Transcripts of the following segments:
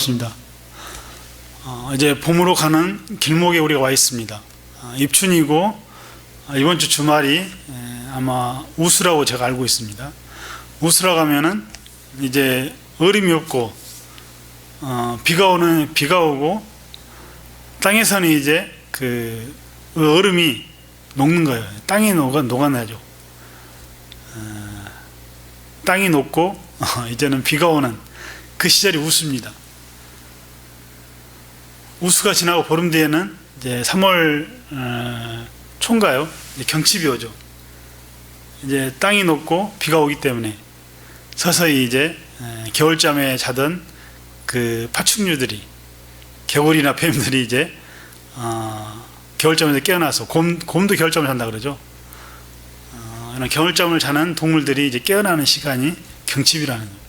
있습니다. 어, 이제 봄으로 가는 길목에 우리가 와 있습니다. 어, 입춘이고 어, 이번 주 주말이 에, 아마 우수라고 제가 알고 있습니다. 우수라 가면은 이제 얼음이 없고 어, 비가 오는 비가 오고 땅에서는 이제 그 얼음이 녹는 거예요. 땅이 녹아 녹아나죠. 어, 땅이 녹고 어, 이제는 비가 오는 그 시절이 우수입니다. 우수가 지나고 보름 뒤에는 이제 3월 어, 초인가요? 경칩이 오죠. 이제 땅이 녹고 비가 오기 때문에 서서히 이제 에, 겨울잠에 자던 그 파충류들이 개구리나 뱀들이 이제 어, 겨울잠에서 깨어나서 곰, 곰도 겨울잠을 잔다 그러죠. 어, 겨울잠을 자는 동물들이 이제 깨어나는 시간이 경칩이라는 거예요.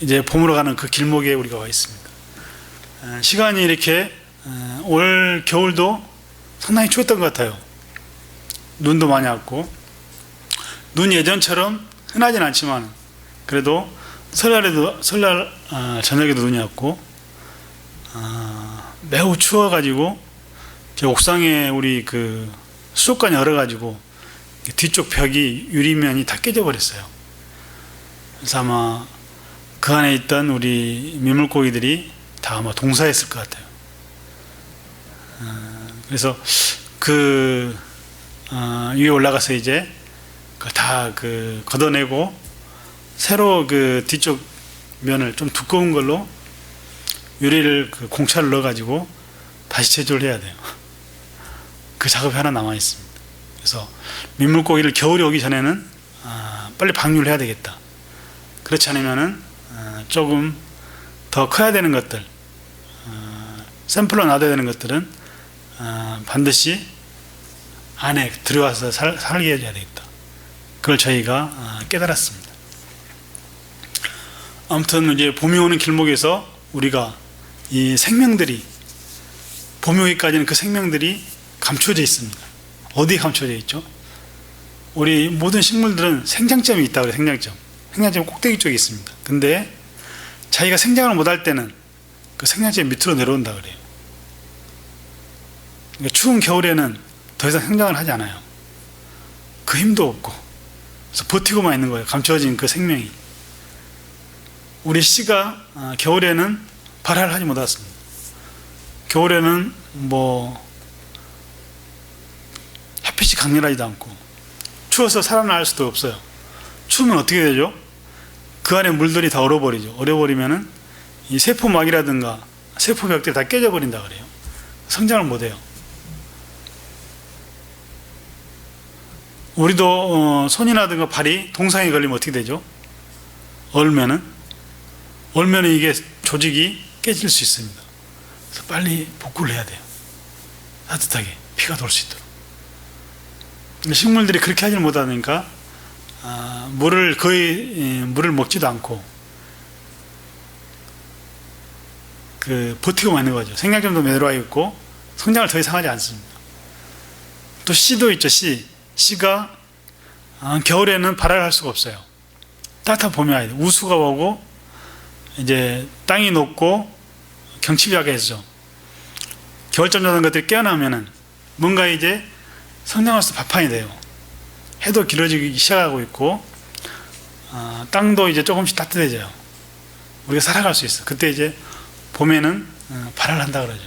이제 봄으로 가는 그 길목에 우리가 와 있습니다. 어, 시간이 이렇게 어, 올 겨울도 상당히 추웠던 것 같아요. 눈도 많이 왔고 눈 예전처럼 흔하진 않지만 그래도 설날에도 설날 어, 저녁에도 눈이 왔고 어, 매우 추워가지고 제 옥상에 우리 그 수족관이 얼어가지고 뒤쪽 벽이 유리면이 다 깨져버렸어요. 그래서 아마 그 안에 있던 우리 민물고기들이 다 아마 동사했을 것 같아요. 어, 그래서 그 어, 위에 올라가서 이제 다 그 걷어내고 새로 그 뒤쪽 면을 좀 두꺼운 걸로 유리를 그 공차를 넣어가지고 다시 제조를 해야 돼요. 그 작업이 하나 남아 있습니다. 그래서 민물고기를 겨울이 오기 전에는 아, 빨리 방류를 해야 되겠다. 그렇지 않으면은 어, 조금 더 커야 되는 것들, 어, 샘플로 놔둬야 되는 것들은 어, 반드시 안에 들어와서 살, 살게 해줘야 되겠다. 그걸 저희가 어, 깨달았습니다. 아무튼 이제 봄이 오는 길목에서 우리가 이 생명들이 봄이 오기까지는 그 생명들이 감춰져 있습니다. 어디에 감춰져 있죠? 우리 모든 식물들은 생장점이 있다고 해요. 생장점. 생장점 꼭대기 쪽에 있습니다. 근데 자기가 생장을 못할 때는 그 생장점 밑으로 내려온다 그래요. 그러니까 추운 겨울에는 더 이상 생장을 하지 않아요. 그 힘도 없고 그래서 버티고만 있는 거예요. 감춰진 그 생명이. 우리 씨가 아, 겨울에는 발화를 하지 못했습니다. 겨울에는 뭐 햇빛이 강렬하지도 않고 추워서 살아날 수도 없어요. 추우면 어떻게 되죠? 그 안에 물들이 다 얼어버리죠. 얼어버리면은 이 세포막이라든가 세포벽들이 다 깨져버린다 그래요. 성장을 못해요. 우리도 어, 손이라든가 발이 동상에 걸리면 어떻게 되죠? 얼면은 얼면은 이게 조직이 깨질 수 있습니다. 그래서 빨리 복구를 해야 돼요. 따뜻하게 피가 돌 수 있도록. 식물들이 그렇게 하지 못하니까 아, 물을 거의 예, 물을 먹지도 않고 그 버티고 있는 거죠. 생장점도 내려와 있고 성장을 더 이상 하지 않습니다. 또 씨도 있죠. 씨 씨가 아, 겨울에는 발화를 할 수가 없어요. 따뜻한 봄이 와야 돼. 우수가 오고 이제 땅이 하게 해서 겨울잠 자는 것들이 깨어나면은 뭔가 이제 성장할 수 바판이 돼요. 해도 길어지기 시작하고 있고 어, 땅도 이제 조금씩 따뜻해져요. 우리가 살아갈 수 있어. 그때 이제 봄에는 어, 발화를 한다 그러죠.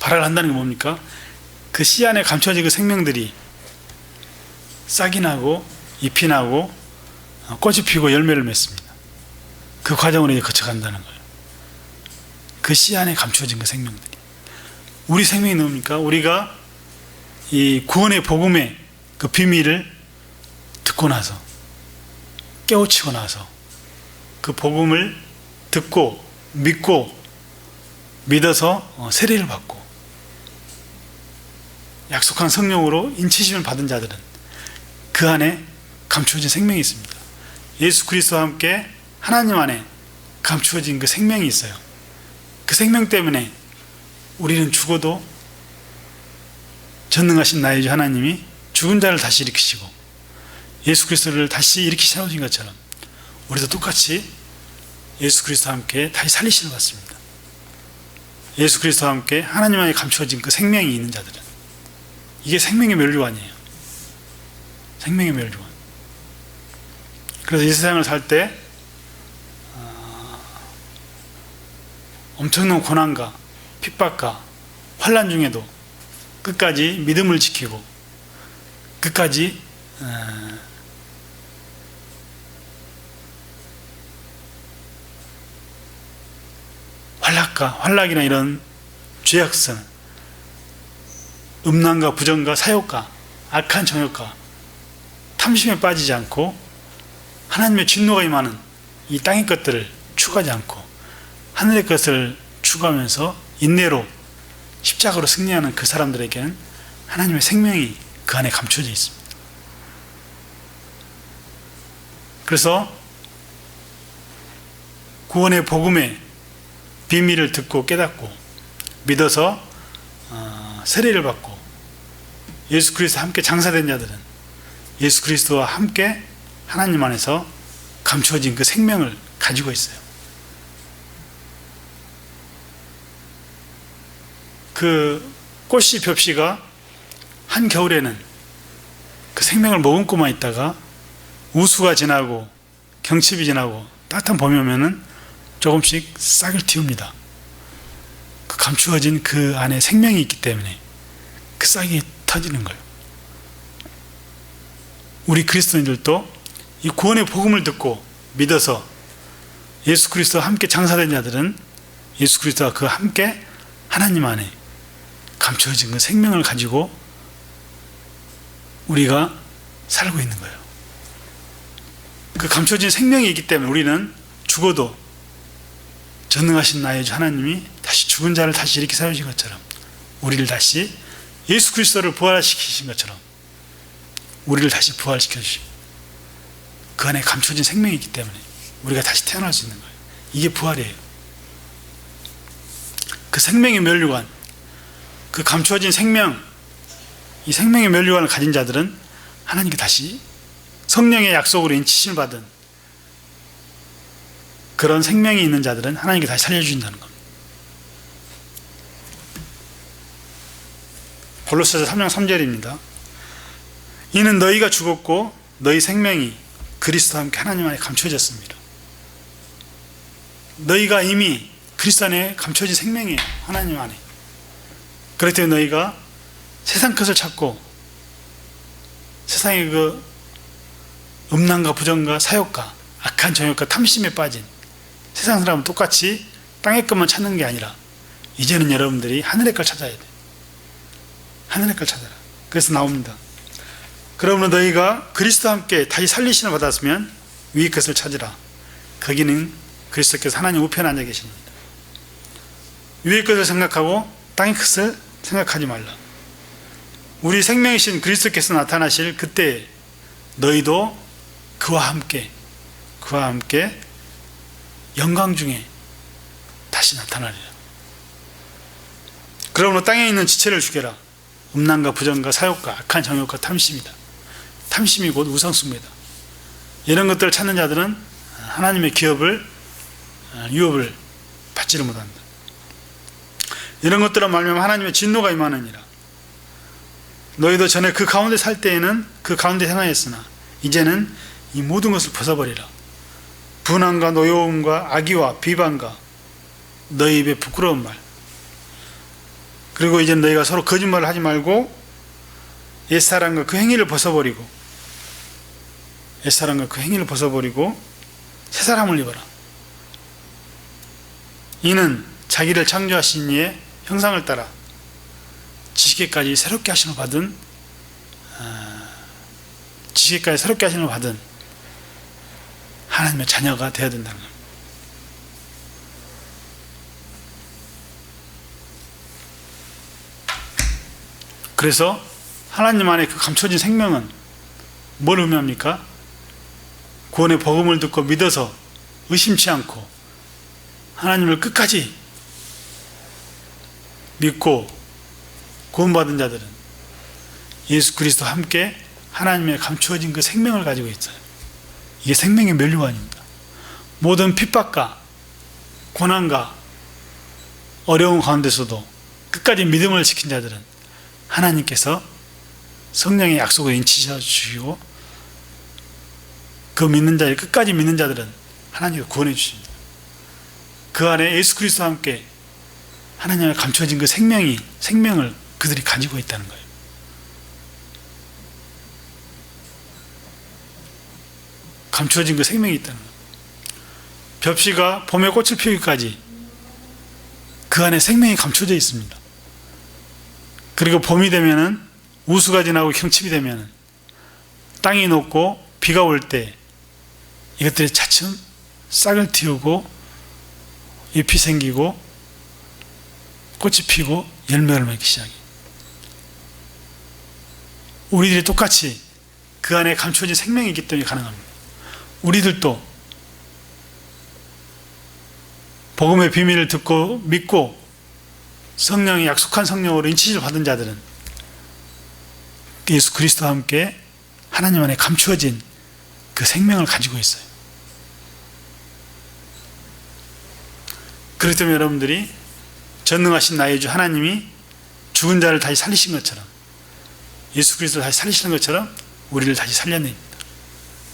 발화를 한다는 게 뭡니까? 그 씨 안에 감춰진 그 생명들이 싹이 나고 잎이 나고 어, 꽃이 피고 열매를 맺습니다. 그 과정으로 이제 거쳐간다는 거예요. 그 씨 안에 감춰진 그 생명들이. 우리 생명이 뭡니까? 우리가 이 구원의 복음의 그 비밀을 듣고 나서 깨우치고 나서 그 복음을 듣고 믿고 믿어서 어, 세례를 받고 약속한 성령으로 인치심을 받은 자들은 그 안에 감추어진 생명이 있습니다. 예수 그리스도와 함께 하나님 안에 감추어진 그 생명이 있어요. 그 생명 때문에 우리는 죽어도 전능하신 나의 주 하나님이 죽은 자를 다시 일으키시고 예수 그리스도를 다시 일으키 세우신 것처럼 우리도 똑같이 예수 그리스도와 함께 다시 살리시는 받습니다. 예수 그리스도와 함께 하나님 안에 감추어진 그 생명이 있는 자들은 이게 생명의 멸류관이에요. 생명의 멸류관. 그래서 이 세상을 살때 어, 엄청난 고난과 핍박과 환란 중에도 끝까지 믿음을 지키고 끝까지. 어, 환락과 환락이나 이런 죄악성, 음란과 부정과 사욕과 악한 정욕과 탐심에 빠지지 않고 하나님의 진노가 임하는 이 땅의 것들을 추구하지 않고 하늘의 것을 추구하면서 인내로 십자가로 승리하는 그 사람들에게는 하나님의 생명이 그 안에 감춰져 있습니다. 그래서 구원의 복음의 비밀을 듣고 깨닫고 믿어서 어, 세례를 받고 예수 그리스도와 함께 장사된 자들은 예수 그리스도와 함께 하나님 안에서 감추어진 그 생명을 가지고 있어요. 그 꽃씨 벽씨가 한 겨울에는 그 생명을 머금고만 있다가 우수가 지나고 경칩이 지나고 따뜻한 봄이 오면은 조금씩 싹을 틔웁니다. 그 감추어진 그 안에 생명이 있기 때문에 그 싹이 터지는 거예요. 우리 그리스도인들도 이 구원의 복음을 듣고 믿어서 예수 그리스도와 함께 장사된 자들은 예수 그리스도와 그 함께 하나님 안에 감추어진 그 생명을 가지고 우리가 살고 있는 거예요. 그 감춰진 생명이 있기 때문에 우리는 죽어도 전능하신 나의 주 하나님이 다시 죽은 자를 다시 일으켜 세우신 것처럼 우리를 다시 예수 그리스도를 부활시키신 것처럼 우리를 다시 부활시켜 주시고 그 안에 감춰진 생명이 있기 때문에 우리가 다시 태어날 수 있는 거예요. 이게 부활이에요. 그 생명의 멸류관, 그 감추어진 생명, 이 생명의 멸류관을 가진 자들은 하나님께 다시 성령의 약속으로 인치심을 받은 그런 생명이 있는 자들은 하나님께 다시 살려주신다는 겁니다. 골로새서 3장 3절입니다. 이는 너희가 죽었고 너희 생명이 그리스도와 함께 하나님 안에 감춰졌습니다. 너희가 이미 그리스도 안에 감춰진 생명이에요. 하나님 안에. 그렇기 때문에 너희가 세상 것을 찾고 세상의 그 음란과 부정과 사욕과 악한 정욕과 탐심에 빠진 세상 사람은 똑같이 땅의 것만 찾는 게 아니라 이제는 여러분들이 하늘의 걸 찾아야 돼. 하늘의 걸 찾아라. 그래서 나옵니다. 그러므로 너희가 그리스도와 함께 다시 살리심을 받았으면 위의 것을 찾으라. 거기는 그리스도께서 하나님 우편에 앉아 계십니다. 위의 것을 생각하고 땅의 것을 생각하지 말라. 우리 생명이신 그리스도께서 나타나실 그때 너희도 그와 함께 그와 함께 영광 중에 다시 나타나리라. 그러므로 땅에 있는 지체를 죽여라. 음란과 부정과 사욕과 악한 정욕과 탐심이다. 탐심이 곧 우상수입니다. 이런 것들을 찾는 자들은 하나님의 기업을 유업을 받지를 못한다. 이런 것들을 말하면 하나님의 진노가 임하느니라. 너희도 전에 그 가운데 살 때에는 그 가운데 행하였으나 이제는 이 모든 것을 벗어버리라. 분함과 노여움과 악의와 비방과 너희 입에 부끄러운 말. 그리고 이제 너희가 서로 거짓말을 하지 말고 옛사람과 그 행위를 벗어버리고 옛사람과 그 행위를 벗어버리고 새 사람을 입어라. 이는 자기를 창조하신 이의 형상을 따라 지식에까지 새롭게 하심을 받은 지식까지 새롭게 하심을 받은 하나님의 자녀가 되어야 된다는 겁니다. 그래서 하나님 안에 그 감춰진 생명은 뭘 의미합니까? 구원의 복음을 듣고 믿어서 의심치 않고 하나님을 끝까지 믿고 구원받은 자들은 예수 그리스도와 함께 하나님의 감추어진 그 생명을 가지고 있어요. 이게 생명의 멸류관입니다. 모든 핍박과 고난과 어려운 가운데서도 끝까지 믿음을 지킨 자들은 하나님께서 성령의 약속을 인치셔 주시고 그 믿는 자를 끝까지 믿는 자들은 하나님께서 구원해 주십니다. 그 안에 예수 그리스도와 함께 하나님의 감춰진 그 생명이 생명을 그들이 가지고 있다는 거예요. 감추어진 그 생명이 있다는 거예요. 벽시가 봄에 꽃을 피우기까지 그 안에 생명이 감춰져 있습니다. 그리고 봄이 되면은 우수가 지나고 경칩이 되면은 땅이 녹고 비가 올 때 이것들이 차츰 싹을 틔우고 잎이 생기고 꽃이 피고 열매를 맺기 시작해. 우리들이 똑같이 그 안에 감춰진 생명이 있기 때문에 가능합니다. 우리들도 복음의 비밀을 듣고 믿고 성령이 약속한 성령으로 인치를 받은 자들은 예수 그리스도와 함께 하나님 안에 감추어진 그 생명을 가지고 있어요. 그렇기 때문에 여러분들이 전능하신 나의 주 하나님이 죽은 자를 다시 살리신 것처럼 예수 그리스도 다시 살리시는 것처럼 우리를 다시 살려냅니다.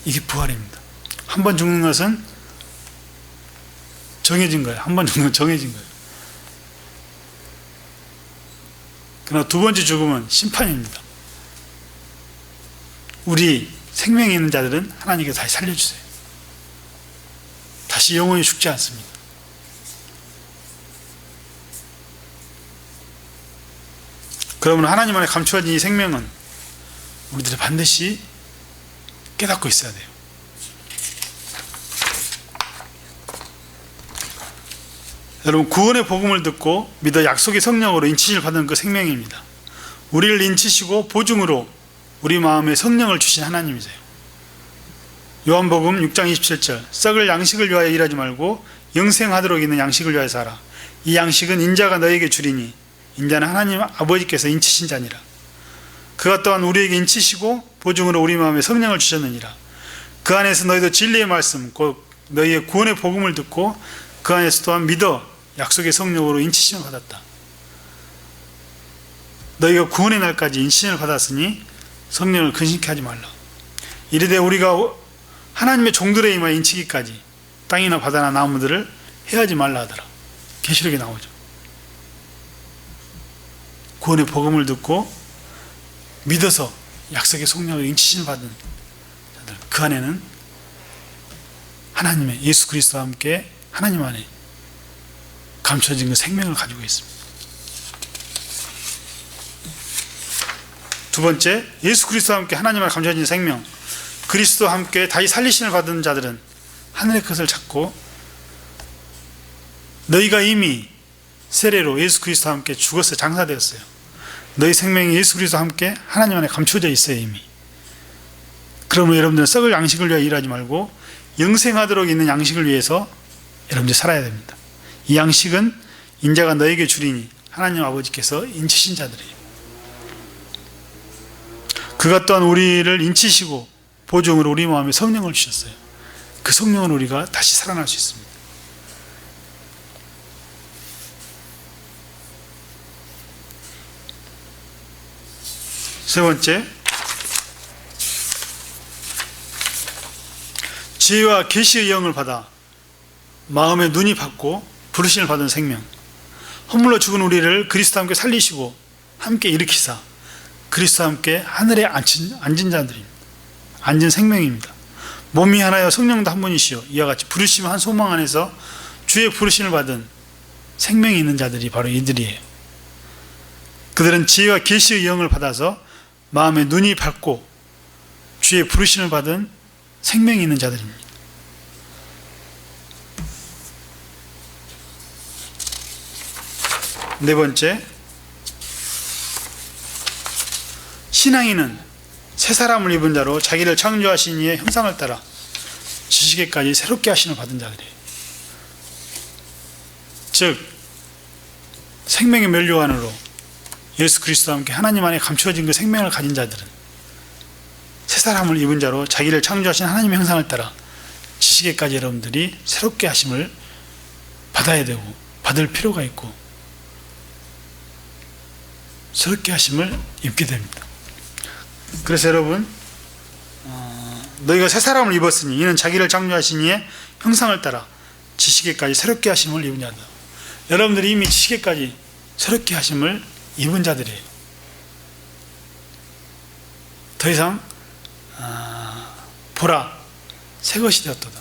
이게 부활입니다. 한 번 죽는 것은 정해진 거예요. 한 번 죽는 건 정해진 거예요. 그러나 두 번째 죽음은 심판입니다. 우리 생명이 있는 자들은 하나님께서 다시 살려주세요. 다시 영원히 죽지 않습니다. 그러면 하나님 안에 감추어진 이 생명은 우리들이 반드시 깨닫고 있어야 돼요. 여러분 구원의 복음을 듣고 믿어 약속의 성령으로 인치를 받은 그 생명입니다. 우리를 인치시고 보증으로 우리 마음에 성령을 주신 하나님이세요. 요한복음 6장 27절 썩을 양식을 위하여 일하지 말고 영생하도록 있는 양식을 위하여 살아. 이 양식은 인자가 너에게 주리니 인자는 하나님 아버지께서 인치신 자니라. 그가 또한 우리에게 인치시고 보증으로 우리 마음에 성령을 주셨느니라. 그 안에서 너희도 진리의 말씀 곧 너희의 구원의 복음을 듣고 그 안에서 또한 믿어 약속의 성령으로 인치심을 받았다. 너희가 구원의 날까지 인치심을 받았으니 성령을 근심케 하지 말라. 이르되 우리가 하나님의 종들의 임하 인치기까지 땅이나 바다나 나무들을 해하지 말라 하더라. 계시록에 나오죠. 구원의 복음을 듣고 믿어서 약속의 성령을 인치심을 받은 자들 그 안에는 하나님의 예수 그리스도와 함께 하나님 안에 감춰진 그 생명을 가지고 있습니다. 두 번째, 예수 그리스도와 함께 하나님을 감춰진 생명, 그리스도와 함께 다시 살리심을 받은 자들은 하늘의 것을 찾고 너희가 이미 세례로 예수 그리스도와 함께 죽어서 장사되었어요. 너희 생명이 예수 그리스도와 함께 하나님 안에 감춰져 있어요, 이미. 그러면 여러분들은 썩을 양식을 위하여 일하지 말고 영생하도록 있는 양식을 위해서 여러분들 살아야 됩니다. 이 양식은 인자가 너에게 주리니 하나님 아버지께서 인치신 자들이에요. 그가 또한 우리를 인치시고 보증으로 우리 마음에 성령을 주셨어요. 그 성령은 우리가 다시 살아날 수 있습니다. 세 번째, 지혜와 계시의 영을 받아 마음의 눈이 받고 부르심을 받은 생명. 허물로 죽은 우리를 그리스도와 함께 살리시고 함께 일으키사 그리스도와 함께 하늘에 앉은, 앉은 자들입니다. 앉은 생명입니다. 몸이 하나여 성령도 한 분이시요. 이와 같이 부르심 한 소망 안에서 주의 부르심을 받은 생명이 있는 자들이 바로 이들이에요. 그들은 지혜와 계시의 영을 받아서 마음의 눈이 밝고 주의 부르심을 받은 생명이 있는 자들입니다 네 번째, 신앙인은 새 사람을 입은 자로 자기를 창조하신 이의 형상을 따라 지식에까지 새롭게 하시는 받은 자들이에요. 즉, 생명의 면류관으로 예수 그리스도와 함께 하나님 안에 감추어진 그 생명을 가진 자들은 새 사람을 입은 자로 자기를 창조하신 하나님의 형상을 따라 지식에까지 여러분들이 새롭게 하심을 받아야 되고 받을 필요가 있고 새롭게 하심을 입게 됩니다. 그래서 여러분 어, 너희가 새 사람을 입었으니 이는 자기를 창조하신 이의 형상을 따라 지식에까지 새롭게 하심을 입은 자다. 여러분들이 이미 지식에까지 새롭게 하심을 입은 자들이에요. 더 이상 아, 보라 새 것이 되었도다.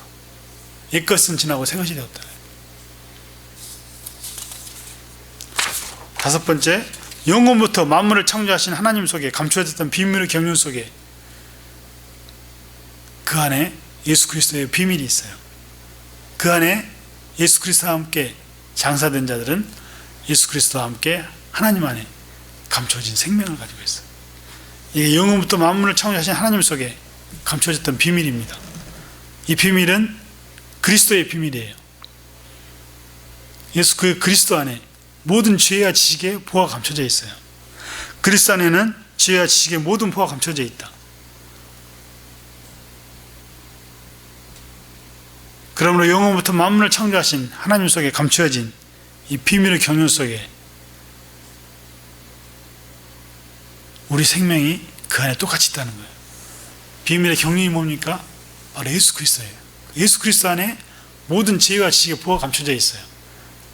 옛 것은 지나고 새 것이 되었다. 다섯 번째 영혼부터 만물을 창조하신 하나님 속에 감추어졌던 비밀의 경륜 속에 그 안에 예수 그리스도의 비밀이 있어요. 그 안에 예수 그리스도와 함께 장사된 자들은 예수 그리스도와 함께 하나님 안에 감춰진 생명을 가지고 있어요. 이게 영혼부터 만물을 창조하신 하나님 속에 감춰졌던 비밀입니다. 이 비밀은 그리스도의 비밀이에요. 예수 그 그리스도 안에 모든 지혜와 지식의 보가 감춰져 있어요. 그리스도 안에는 지혜와 지식의 모든 보가 감춰져 있다. 그러므로 영혼부터 만물을 창조하신 하나님 속에 감추어진 이 비밀의 경륜 속에 우리 생명이 그 안에 똑같이 있다는 거예요. 비밀의 경륜이 뭡니까? 바로 예수 그리스도예요. 예수 그리스도 안에 모든 지혜와 지식의 보가 감춰져 있어요.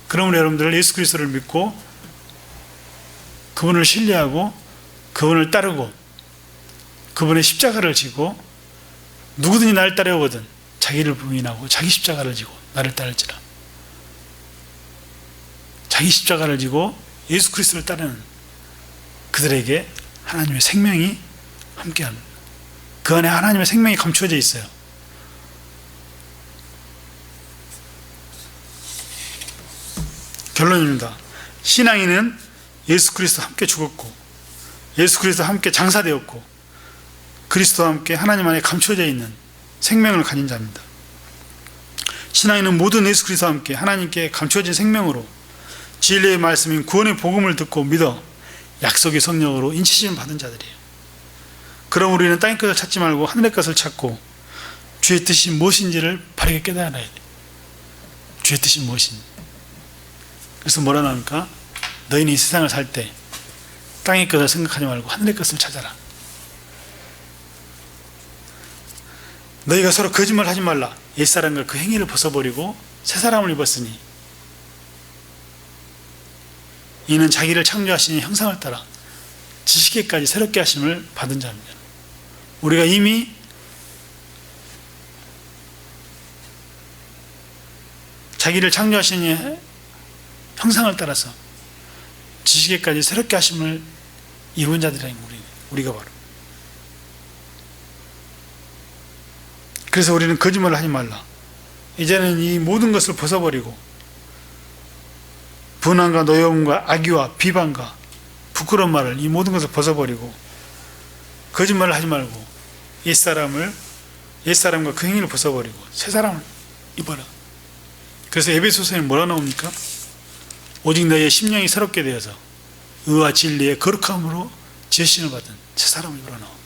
그러므로 여러분들 예수 그리스도를 믿고 그분을 신뢰하고 그분을 따르고 그분의 십자가를 지고 누구든지 나를 따르거든 자기를 부인하고 자기 십자가를 지고 나를 따를지라 자기 십자가를 지고 예수 그리스도를 따르는 그들에게 하나님의 생명이 함께합니다. 그 안에 하나님의 생명이 감추어져 있어요. 결론입니다. 신앙인은 예수 그리스도 함께 죽었고 예수 그리스도 함께 장사되었고 그리스도와 함께 하나님 안에 감춰져 있는 생명을 가진 자입니다. 신앙인은 모든 예수 그리스도와 함께 하나님께 감춰진 생명으로 진리의 말씀인 구원의 복음을 듣고 믿어 약속의 성령으로 인치심을 받은 자들이에요. 그럼 우리는 땅의 것을 찾지 말고 하늘의 것을 찾고 주의 뜻이 무엇인지를 바르게 깨달아야 돼. 주의 뜻이 무엇인지. 그래서 뭐라 나옵니까? 너희는 이 세상을 살 때 땅의 것을 생각하지 말고 하늘의 것을 찾아라. 너희가 서로 거짓말 하지 말라. 옛사람과 그 행위를 벗어버리고 새 사람을 입었으니 이는 자기를 창조하시니 형상을 따라 지식에까지 새롭게 하심을 받은 자입니다. 우리가 이미 자기를 창조하시니 형상을 따라서 지식에까지 새롭게 하심을 이룬 자들이 우리 우리가 바로. 그래서 우리는 거짓말을 하지 말라. 이제는 이 모든 것을 벗어버리고 분한과 노여움과 악의와 비방과 부끄러운 말을 이 모든 것을 벗어버리고 거짓말을 하지 말고 옛사람을 옛사람과 그 행위를 벗어버리고 새 사람을 입어라. 그래서 에베소서에 뭐라 나옵니까? 오직 너의 심령이 새롭게 되어서 의와 진리의 거룩함으로 제신을 받은 새 사람을 입어라 나옵니다.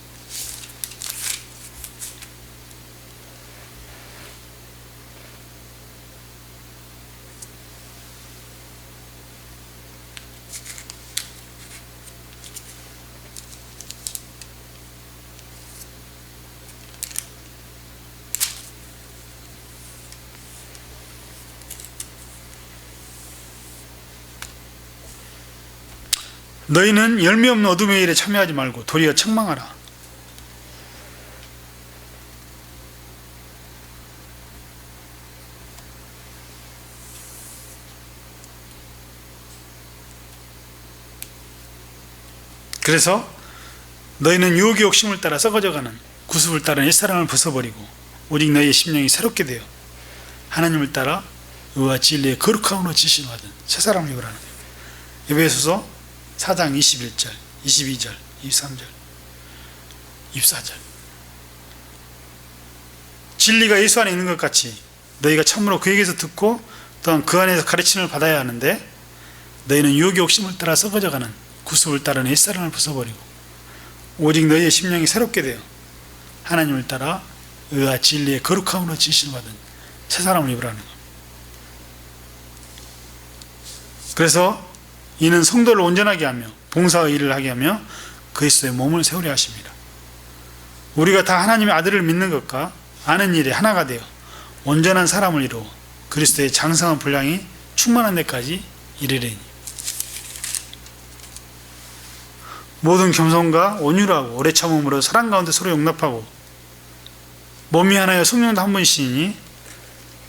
너희는 열매 없는 어둠의 일에 참여하지 말고 도리어 책망하라. 그래서 너희는 유혹의 욕심을 따라 썩어져가는 구습을 따른 옛사람을 벗어버리고 오직 너희의 심령이 새롭게 되어 하나님을 따라 의와 진리의 거룩함으로 지신 받은 새 사람을 입으라는. 에베소서 4장 21절, 22절, 23절, 24절. 진리가 예수 안에 있는 것 같이 너희가 참으로 그에게서 듣고 또한 그 안에서 가르침을 받아야 하는데 너희는 유혹의 욕심을 따라 썩어져가는 구습을 따르는 옛사람을 벗어버리고 오직 너희의 심령이 새롭게 되어 하나님을 따라 의와 진리의 거룩함으로 지시를 받은 새 사람을 입으라는 겁니다. 그래서 이는 성도를 온전하게 하며 봉사의 일을 하게 하며 그리스도의 몸을 세우려 하십니다. 우리가 다 하나님의 아들을 믿는 것과 아는 일에 하나가 되어 온전한 사람을 이루어 그리스도의 장성한 분량이 충만한 데까지 이르리니 모든 겸손과 온유하고 오래 참음으로 사랑 가운데 서로 용납하고 몸이 하나여 성령도 한 분이시니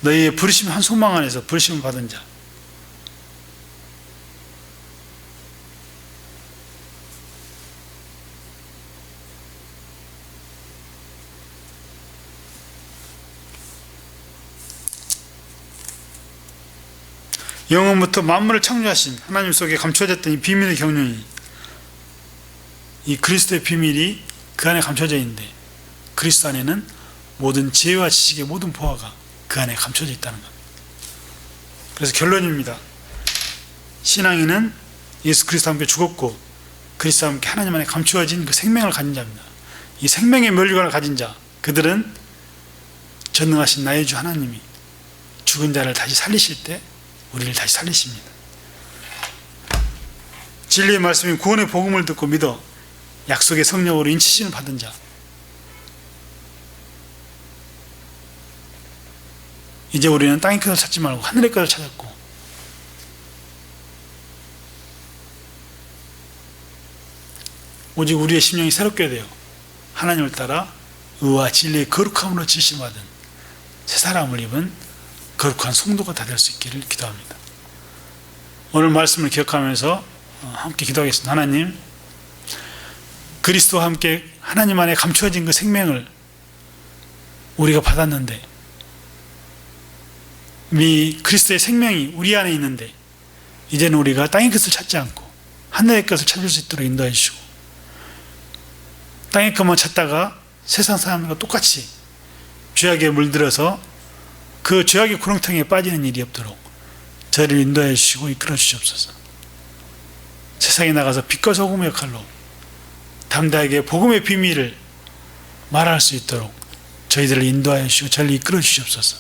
너희의 부르심 한 소망 안에서 부르심을 받은 자 영원부터 만물을 창조하신 하나님 속에 감춰졌던 이 비밀의 경륜이 이 그리스도의 비밀이 그 안에 감춰져 있는데 그리스도 안에는 모든 지혜와 지식의 모든 보화가 그 안에 감춰져 있다는 겁니다. 그래서 결론입니다. 신앙인은 예수 그리스도와 함께 죽었고 그리스도와 함께 하나님 안에 감추어진 그 생명을 가진 자입니다. 이 생명의 멸류관을 가진 자 그들은 전능하신 나의 주 하나님이 죽은 자를 다시 살리실 때 우리를 다시 살리십니다. 진리의 말씀인 구원의 복음을 듣고 믿어 약속의 성령으로 인치심을 받은 자. 이제 우리는 땅의 것을 찾지 말고 하늘의 것을 찾았고 오직 우리의 심령이 새롭게 되어 하나님을 따라 의와 진리의 거룩함으로 지심받은 새 사람을 입은 거룩한 성도가 다 될 수 있기를 기도합니다. 오늘 말씀을 기억하면서 함께 기도하겠습니다. 하나님, 그리스도와 함께 하나님 안에 감추어진 그 생명을 우리가 받았는데, 이 그리스도의 생명이 우리 안에 있는데, 이제는 우리가 땅의 것을 찾지 않고 하늘의 것을 찾을 수 있도록 인도해 주시고, 땅의 것만 찾다가 세상 사람과 똑같이 죄악에 물들어서 그 죄악의 구렁텅이에 빠지는 일이 없도록 저를 인도해 주시고 이끌어 주시옵소서. 세상에 나가서 빛과 소금의 역할로 담대하게 복음의 비밀을 말할 수 있도록 저희들을 인도하여 주시고 저를 이끌어 주시옵소서.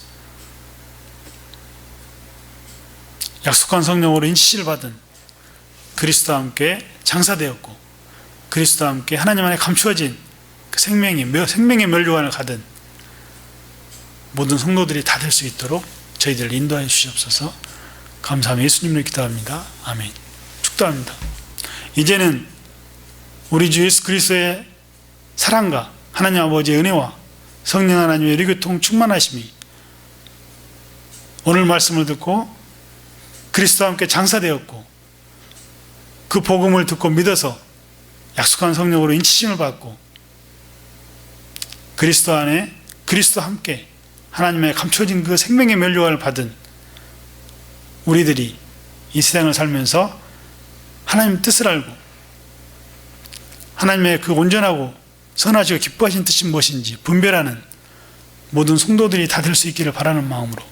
약속한 성령으로 인치를 받은 그리스도와 함께 장사되었고 그리스도와 함께 하나님 안에 감추어진 그 생명이 생명의 멸류관을 가든 모든 성도들이 다 될 수 있도록 저희들을 인도하여 주시옵소서 감사하며 예수님을 기도합니다. 아멘. 축도합니다. 이제는 우리 주 예수 그리스도의 사랑과 하나님 아버지의 은혜와 성령 하나님의 의교통 충만하심이 오늘 말씀을 듣고 그리스도와 함께 장사되었고 그 복음을 듣고 믿어서 약속한 성령으로 인치심을 받고 그리스도 안에 그리스도와 함께 하나님의 감춰진 그 생명의 멸류관을 받은 우리들이 이 세상을 살면서 하나님 뜻을 알고 하나님의 그 온전하고 선하시고 기뻐하신 뜻이 무엇인지 분별하는 모든 성도들이 다 될 수 있기를 바라는 마음으로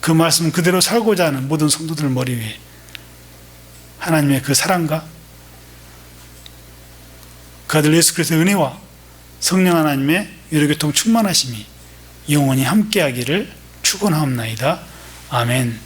그 말씀 그대로 살고자 하는 모든 성도들 머리 위에 하나님의 그 사랑과 그 아들 예수 그리스도의 은혜와 성령 하나님의 유로교통 충만하심이 영원히 함께하기를 축원하옵나이다. 아멘.